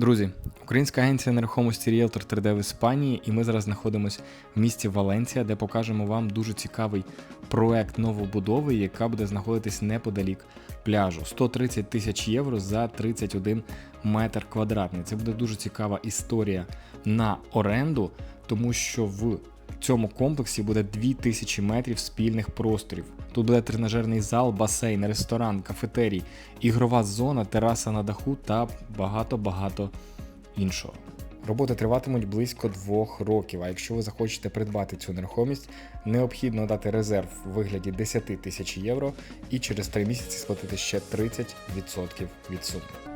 Друзі, українська агенція нерухомості Realtor 3D в Іспанії, і ми зараз знаходимося в місті Валенція, де покажемо вам дуже цікавий проект новобудови, яка буде знаходитись неподалік пляжу. 130 тисяч євро за 31 метр квадратний. Це буде дуже цікава історія на оренду, тому що в цьому комплексі буде 2000 метрів спільних просторів. Тут буде тренажерний зал, басейн, ресторан, кафетерій, ігрова зона, тераса на даху та багато-багато іншого. Роботи триватимуть близько двох років. А якщо ви захочете придбати цю нерухомість, необхідно дати резерв у вигляді 10 тисяч євро і через 3 місяці сплатити ще 30% від суми.